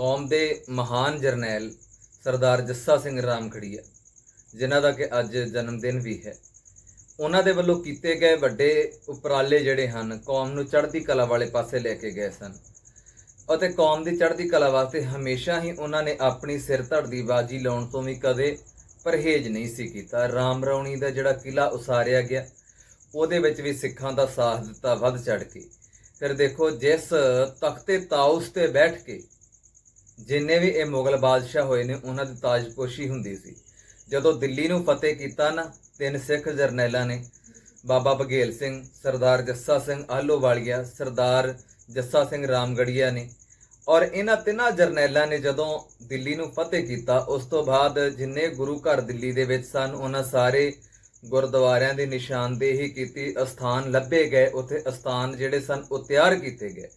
ਕੌਮ ਦੇ ਮਹਾਨ ਜਰਨੈਲ ਸਰਦਾਰ ਜੱਸਾ ਸਿੰਘ ਰਾਮਖੜੀਆ ਜਿਨ੍ਹਾਂ ਦਾ ਕਿ ਅੱਜ ਜਨਮ ਦਿਨ ਵੀ ਹੈ। ਉਹਨਾਂ ਦੇ ਵੱਲੋਂ ਕੀਤੇ ਗਏ ਵੱਡੇ ਉਪਰਾਲੇ ਜਿਹੜੇ ਹਨ, ਕੌਮ ਨੂੰ ਚੜ੍ਹਦੀ ਕਲਾ ਵਾਲੇ ਪਾਸੇ ਲੈ ਕੇ ਗਏ ਸਨ। ਅਤੇ ਕੌਮ ਦੀ ਚੜ੍ਹਦੀ ਕਲਾ ਵਾਸਤੇ ਹਮੇਸ਼ਾ ਹੀ ਉਹਨਾਂ ਨੇ ਆਪਣੀ ਸਿਰ ਧੜ ਦੀ ਬਾਜੀ ਲਾਉਣ ਤੋਂ ਵੀ ਕਦੇ ਪਰਹੇਜ਼ ਨਹੀਂ ਸੀ ਕੀਤਾ। ਰਾਮ ਰੌਣੀ ਦਾ ਜਿਹੜਾ ਕਿਲਾ ਉਸਾਰਿਆ ਗਿਆ, ਉਹਦੇ ਵਿੱਚ ਵੀ ਸਿੱਖਾਂ ਦਾ ਸਾਥ ਦਿੱਤਾ ਵੱਧ ਚੜ੍ਹ ਕੇ। ਫਿਰ ਦੇਖੋ, ਜਿਸ ਤਖਤੇ ਤਾਉਸ ਤੇ ਬੈਠ ਕੇ ਜਿੰਨੇ ਵੀ ਇਹ ਮੁਗਲ ਬਾਦਸ਼ਾਹ ਹੋਏ ਨੇ, ਉਹਨਾਂ ਦੀ ਤਾਜਪੋਸ਼ੀ ਹੁੰਦੀ ਸੀ। ਜਦੋਂ ਦਿੱਲੀ ਨੂੰ ਫਤਿਹ ਕੀਤਾ ਨਾ, ਤਿੰਨ ਸਿੱਖ ਜਰਨੈਲਾਂ ਨੇ, ਬਾਬਾ ਬਘੇਲ ਸਿੰਘ, ਸਰਦਾਰ ਜੱਸਾ ਸਿੰਘ ਆਲੋਵਾਲੀਆ ਸਰਦਾਰ ਜੱਸਾ ਸਿੰਘ ਰਾਮਗੜੀਆ ਨੇ, ਔਰ ਇਹਨਾਂ ਤਿੰਨਾਂ ਜਰਨੈਲਾਂ ਨੇ ਜਦੋਂ ਦਿੱਲੀ ਨੂੰ ਫਤਿਹ ਕੀਤਾ, ਉਸ ਤੋਂ ਬਾਅਦ ਜਿੰਨੇ ਗੁਰੂ ਘਰ ਦਿੱਲੀ ਦੇ ਵਿੱਚ ਸਨ, ਉਹਨਾਂ ਸਾਰੇ ਗੁਰਦੁਆਰਿਆਂ ਦੀ ਨਿਸ਼ਾਨਦੇਹੀ ਕੀਤੀ, ਅਸਥਾਨ ਲੱਭੇ ਗਏ, ਉੱਥੇ ਅਸਥਾਨ ਜਿਹੜੇ ਸਨ, ਉਹ ਤਿਆਰ ਕੀਤੇ ਗਏ।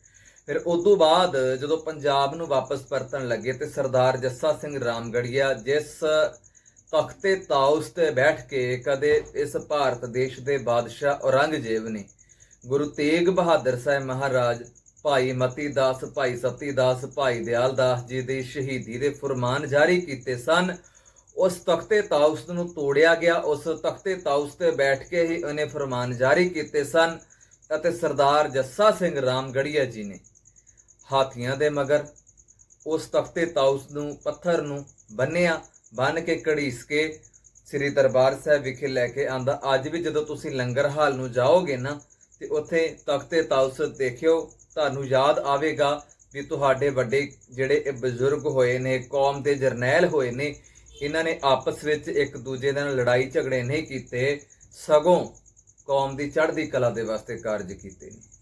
ਫਿਰ ਉਸ ਤੋਂ ਬਾਅਦ ਜਦੋਂ ਪੰਜਾਬ ਨੂੰ ਵਾਪਸ ਪਰਤਣ ਲੱਗੇ ਤੇ ਸਰਦਾਰ ਜੱਸਾ ਸਿੰਘ ਰਾਮਗੜੀਆ ਜਿਸ ਤਖਤੇ ਤਾਉਸ ਤੇ ਬੈਠ ਕੇ ਕਦੇ ਇਸ ਭਾਰਤ ਦੇਸ਼ ਦੇ ਬਾਦਸ਼ਾਹ ਔਰੰਗਜ਼ੇਬ ਨੇ ਗੁਰੂ ਤੇਗ ਬਹਾਦਰ ਸਾਹਿਬ ਮਹਾਰਾਜ, ਭਾਈ ਮਤੀ ਦਾਸ ਭਾਈ ਸਤੀ ਦਾਸ ਭਾਈ ਦਿਆਲ ਦਾਸ ਜੀ ਦੀ ਸ਼ਹੀਦੀ ਦੇ ਫਰਮਾਨ ਜਾਰੀ ਕੀਤੇ ਸਨ। ਉਸ ਤਖਤੇ ਤਾਉਸ ਨੂੰ ਤੋੜਿਆ ਗਿਆ, ਉਸ ਤਖਤੇ ਤਾਉਸ ਤੇ ਬੈਠ ਕੇ ਹੀ ਉਹਨੇ ਫਰਮਾਨ ਜਾਰੀ ਕੀਤੇ ਸਨ। ਅਤੇ ਸਰਦਾਰ ਜੱਸਾ ਸਿੰਘ ਰਾਮਗੜੀਆ ਜੀ ਨੇ ਹਾਥੀਆਂ ਦੇ ਮਗਰ ਉਸ ਤਖਤੇ ਤਾਉਸ ਨੂੰ, ਪੱਥਰ ਨੂੰ ਬੰਨਿਆ ਬੰਨ ਕੇ ਘੜੀਸ ਕੇ ਸ੍ਰੀ ਦਰਬਾਰ ਸਾਹਿਬ ਵਿਖੇ ਲੈ ਕੇ ਆਂਦਾ। ਅੱਜ ਵੀ ਜਦੋਂ ਤੁਸੀਂ ਲੰਗਰ ਹਾਲ ਨੂੰ ਜਾਓਗੇ ਨਾ, ਤੇ ਉੱਥੇ ਤਖਤੇ ਤਾਉਸ ਦੇਖਿਓ, ਤੁਹਾਨੂੰ ਯਾਦ ਆਵੇਗਾ ਵੀ ਤੁਹਾਡੇ ਵੱਡੇ ਜਿਹੜੇ ਇਹ ਬਜ਼ੁਰਗ ਹੋਏ ਨੇ, ਕੌਮ ਦੇ ਜਰਨੈਲ ਹੋਏ ਨੇ, ਇਹਨਾਂ ਨੇ ਆਪਸ ਵਿੱਚ ਇੱਕ ਦੂਜੇ ਨਾਲ ਲੜਾਈ ਝਗੜੇ ਨਹੀਂ ਕੀਤੇ, ਸਗੋਂ ਕੌਮ ਦੀ ਚੜ੍ਹਦੀ ਕਲਾ ਦੇ ਵਾਸਤੇ ਕਾਰਜ ਕੀਤੇ ਨੇ।